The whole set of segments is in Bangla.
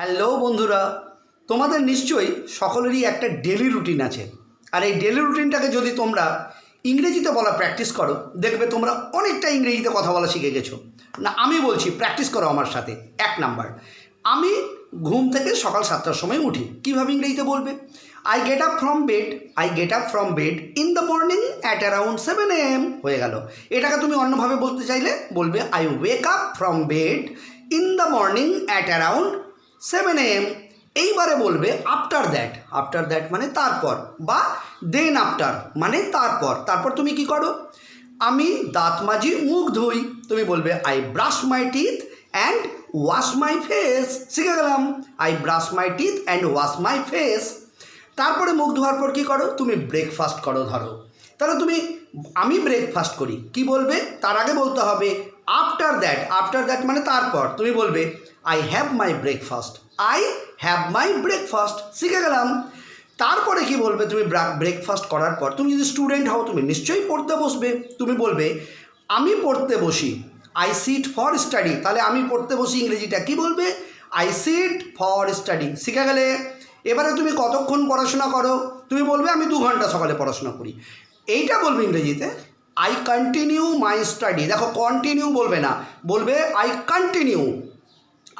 হ্যালো বন্ধুরা, তোমাদের নিশ্চয়ই সকলেরই একটা ডেলি রুটিন আছে। আর এই ডেলি রুটিনটাকে যদি তোমরা ইংরেজিতে বলা প্র্যাকটিস করো, দেখবে তোমরা অনেকটা ইংরেজিতে কথা বলা শিখে গেছো। না, আমি বলছি প্র্যাকটিস করো আমার সাথে, এক নাম্বার আমি ঘুম থেকে সকাল সাতটার সময় উঠি। কীভাবে ইংরেজিতে বলবে? I get up from bed I get up from bed in the morning at around seven AM হয়ে গেল। এটাকে তুমি অন্যভাবে বলতে চাইলে বলবে I wake up from bed in the morning at around seven AM এইবারে বলবে আফটার দ্যাট আফটার দ্যাট মানে তারপর, বা দেন আফটার মানে তারপর। তারপর তুমি কি করো? আমি দাঁত মাজি মুখ ধুই। তুমি বলবে I brush my teeth and wash my face শিখে গেলাম। I brush my teeth and wash my face তারপরে মুখ ধোয়ার পর কী করো? তুমি ব্রেকফাস্ট করো ধরো। তাহলে তুমি, আমি ব্রেকফাস্ট করি। কি বলবে? তার আগে বলতে হবে আফটার দ্যাট আফটার দ্যাট মানে তারপর। তুমি বলবে I have my breakfast I have my breakfast শিখে গেলাম। তারপরে কি বলবে? তুমি ব্রেকফাস্ট করার পর তুমি যদি স্টুডেন্ট হও, তুমি নিশ্চয়ই পড়তে বসবে। তুমি বলবে, আমি পড়তে বসি। আই সিট ফর স্টাডি তাহলে আমি পড়তে বসি ইংরেজিটা। কি বলবে? আই সিট ফর স্টাডি শিখে গেলে। এবারে তুমি কতক্ষণ পড়াশোনা করো? তুমি বলবে, আমি দু ঘণ্টা সকালে পড়াশোনা করি। এইটা বলবে ইংরেজিতে আই কন্টিনিউ মাই স্টাডি দেখো কন্টিনিউ বলবে না। বলবে I continue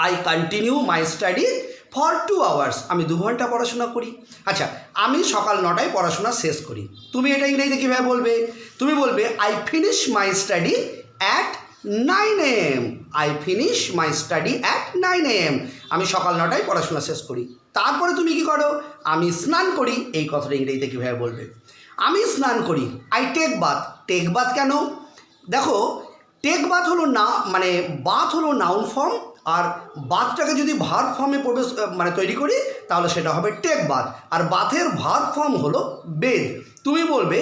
I continue my study for two hours আমি দু ঘণ্টা পড়াশোনা করি। আচ্ছা আমি সকাল নটায় পড়াশোনা শেষ করি। তুমি এটা ইংরেজিতে কীভাবে বলবে। তুমি বলবে I finish my study at nine AM I finish my study at nine AM আমি সকাল নটায় পড়াশোনা শেষ করি। তারপরে তুমি কি করো? আমি স্নান করি। এই কথাটা ইংরেজিতে কীভাবে বলবে। আমি স্নান করি। I take bath take bath কেন? দেখো টেক বাথ হলো না মানে বাথ হলো নাউন ফর্ম আর বাথটাকে যদি ভার ফর্মে প্রবেশ মানে তৈরি করি, তাহলে সেটা হবে টেক বাথ আর বাথের ভার ফর্ম হলো বেদ তুমি বলবে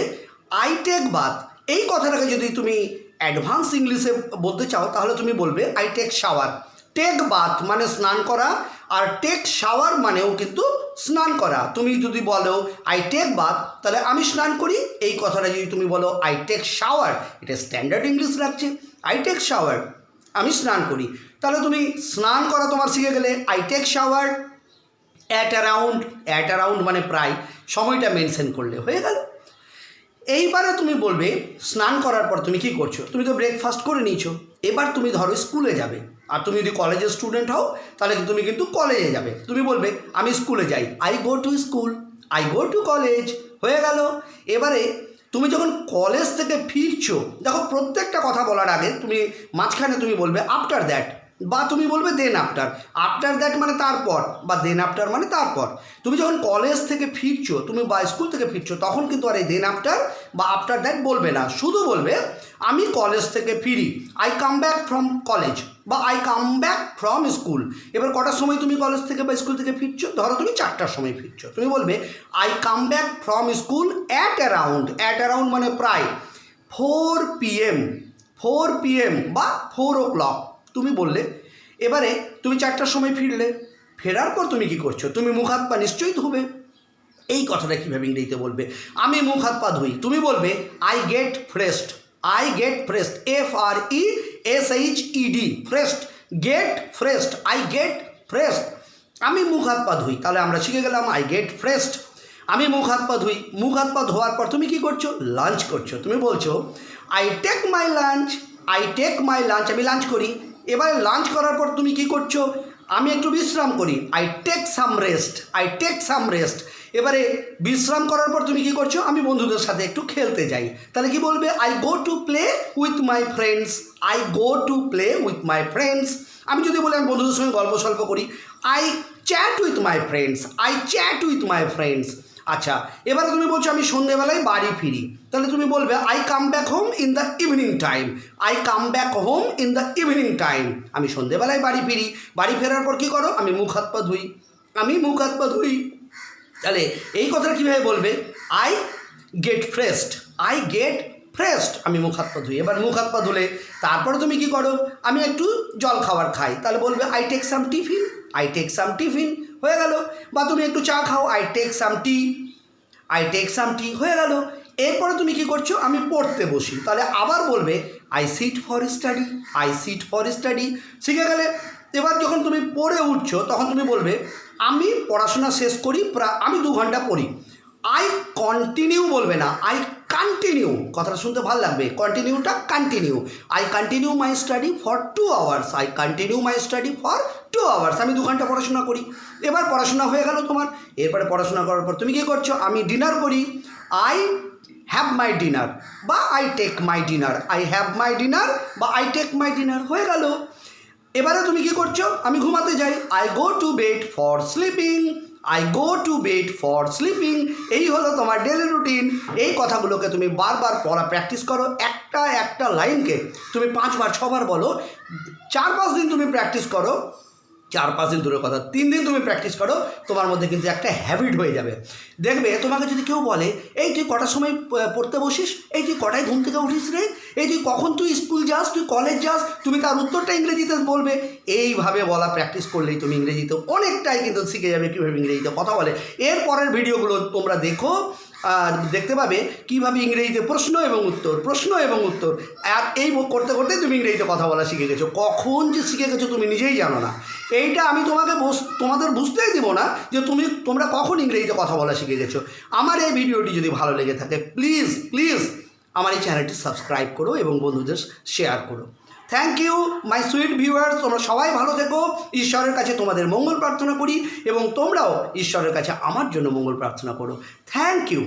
আই টেক বাথ এই কথাটাকে যদি তুমি অ্যাডভান্স ইংলিশে বলতে চাও, তাহলে তুমি বলবে I take shower take bath মানে স্নান করা, আর টেক শাওয়ার মানেও কিন্তু স্নান করা। তুমি যদি বলো আই টেক বাথ তাহলে আমি স্নান করি। এই কথাটা যদি তুমি বলো আই টেক শাওয়ার এটা স্ট্যান্ডার্ড ইংলিশ লাগছে আই টেক শাওয়ার আমি স্নান করি। তাহলে তুমি স্নান করা তোমার শিখে গেলে I take shower at around at around মানে প্রায় সময়টা মেনশন করলে হয়ে গেল। এইবারে তুমি বলবে, স্নান করার পর তুমি কি করছ? তুমি তো ব্রেকফাস্ট করে নিয়েছো। এবার তুমি ধরো স্কুলে যাবে। আর তুমি যদি কলেজের স্টুডেন্ট হও, তাহলে তুমি কিন্তু কলেজে যাবে। তুমি বলবে, আমি স্কুলে যাই। I go to school I go to college হয়ে গেল। এবারে তুমি যখন কলেজ থেকে ফিরছো, দেখো প্রত্যেকটা কথা বলার আগে তুমি মাঝখানে তুমি বলবে আফটার দ্যাট বা তুমি বলবে দেন আফটার আফটার দ্যাট মানে তারপর, বা দেন আফটার মানে তারপর। তুমি যখন কলেজ থেকে ফিরছো, তুমি বা স্কুল থেকে ফিরছো, তখন কিন্তু আর এই দেন আফটার বা আফটার দ্যাট বলবে না। শুধু বলবে, আমি কলেজ থেকে ফিরি I come back from college বা I come back from school এবার কটার সময় তুমি কলেজ থেকে বা স্কুল থেকে ফিরছো? ধরো তুমি চারটার সময় ফিরছো। তুমি বলবে I come back from school at around at around মানে প্রায় ফোর পিএম ফোর পিএম বা ফোর ও ক্লক তুমি বললে, এবারে তুমি চারটার সময় ফিরলে, ফেরার পর তুমি কি করছ? তুমি মুখ হাত পা নিশ্চয়ই ধুবে। এই কথাটা কীভাবে ইংরেজিতে বলবে? আমি মুখ হাত পা ধুই। তুমি বলবে I get freshed I get freshed F R E S H E D freshed get freshed I get freshed আমি মুখ হাত পা ধুই, তাহলে আমরা শিখে গেলাম আই গেট ফ্রেশড আমি মুখ হাত পা ধুই, মুখ হাত পা ধোয়ার পর তুমি কি করছ? লাঞ্চ করছ। তুমি বলছো I take my lunch I take my lunch আমি লাঞ্চ করি। এবারে লাঞ্চ করার পর তুমি কি করছ? আমি একটু বিশ্রাম করি। I take some rest I take some rest এবারে বিশ্রাম করার পর তুমি কি করছ? আমি বন্ধুদের সাথে একটু খেলতে যাই। তাহলে কি বলবে? I go to play with my friends I go to play with my friends আমি যদি বলি, আমি বন্ধুদের সঙ্গে গল্প সল্প করি। I chat with my friends I chat with my friends আচ্ছা এবারে তুমি বলছো আমি সন্ধেবেলায় বাড়ি ফিরি। তাহলে তুমি বলবে I come back home in the evening time I come back home in the evening time আমি সন্ধেবেলায় বাড়ি ফিরি। বাড়ি ফেরার পর কী করো? আমি মুখ হাত পা ধুই। আমি মুখ হাত পা ধুই। তাহলে এই কথাটা কীভাবে বলবে? I get freshed I get freshed আমি মুখ হাত পা ধুই। এবার মুখ হাত পা ধুলে তারপরে তুমি কি করো? আমি একটু জল খাবার খাই। তাহলে বলবে I take some tiffin I take some tiffin হয়ে গেল। বা তুমি একটু চা খাও I take some tea I take some tea হয়ে গেল। এরপরে তুমি কি করছ? আমি পড়তে বসি। তাহলে আবার বলবে I sit for study I sit for study শিখে গেলে। এবার যখন তুমি পড়ে উঠছো, তখন তুমি বলবে, আমি পড়াশোনা শেষ করি আমি দু ঘণ্টা পড়ি। আই কন্টিনিউ বলবে না আই কন্টিনিউ কথাটা শুনতে ভালো লাগবে। কন্টিনিউটা continue I continue my study for two hours I continue my study for two hours আমি দু ঘণ্টা পড়াশোনা করি। এবার পড়াশোনা হয়ে গেল তোমার। এরপরে পড়াশোনা করার পর তুমি কী করছ? আমি ডিনার করি। আই হ্যাভ মাই ডিনার বা I take my dinner I have my dinner বা আই টেক মাই ডিনার হয়ে গেল। এবারে তুমি কি করছ? আমি ঘুমাতে যাই। I go to bed for sleeping I go to bed for sleeping এই হলো তোমার ডেলি রুটিন এই কথাগুলোকে তুমি বারবার পড়া প্র্যাকটিস করো। একটা একটা লাইনকে তুমি পাঁচবার, ছবার বলো। চার পাঁচ দিন তুমি প্র্যাকটিস করো। চার, পাঁচ দিন দূরের কথা। তিন দিন তুমি প্র্যাকটিস করো, তোমার মধ্যে কিন্তু একটা হ্যাবিট হয়ে যাবে। দেখবে, তোমাকে যদি কেউ বলে, এই তুই কটার সময় পড়তে বসিস? এই তুই কটায় ঘুম থেকে উঠিস রে? এই তুই কখন তুই স্কুল যাস? তুই কলেজ যাস? তুমি তার উত্তরটা ইংরেজিতে বলবে। এইভাবে বলা প্র্যাকটিস করলেই তুমি ইংরেজিতে অনেকটাই কিন্তু শিখে যাবে কীভাবে ইংরেজিতে কথা বলে। এর পরের ভিডিওগুলো তোমরা দেখো। আর দেখতে পাবে কীভাবে ইংরেজিতে প্রশ্ন এবং উত্তর, প্রশ্ন এবং উত্তর। আর এই করতে করতে তুমি ইংরেজিতে কথা বলা শিখে গেছো। কখন যে শিখে গেছো তুমি নিজেই জানো না। এইটা আমি তোমাকে তোমাদের বুঝতেই দেবো না যে তুমি, তোমরা কখন ইংরেজিতে কথা বলা শিখে গেছো। আমার এই ভিডিওটি যদি ভালো লেগে থাকে প্লিজ প্লিজ আমার এই চ্যানেলটি সাবস্ক্রাইব করো এবং বন্ধুদের শেয়ার করো। Thank you my sweet viewers তোমরা সবাই ভালো থেকো। ঈশ্বরের কাছে তোমাদের মঙ্গল প্রার্থনা করি এবং তোমরাও ঈশ্বরের কাছে আমার জন্য মঙ্গল প্রার্থনা করো। Thank you